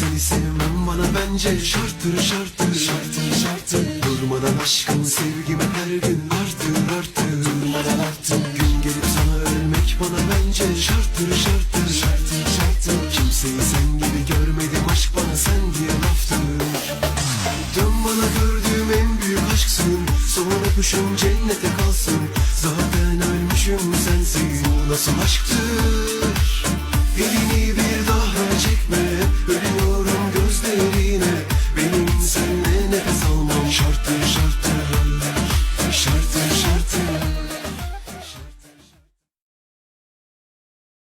Seni sevmem bana bence şarttır şarttır Şarttır şarttır. Durmadan aşkın sevgime her gün artır artır. Durmadan artır Gün gelip sana ölmek bana bence şarttır şarttır Şarttır şarttır. Kimseyi sen gibi görmedim aşk bana sen diye laftır. Dön bana gördüğüm en büyük aşksın. Son öpüşüm cennete kalsın. Zaten ölmüşüm sensin Bu nasıl aşktır?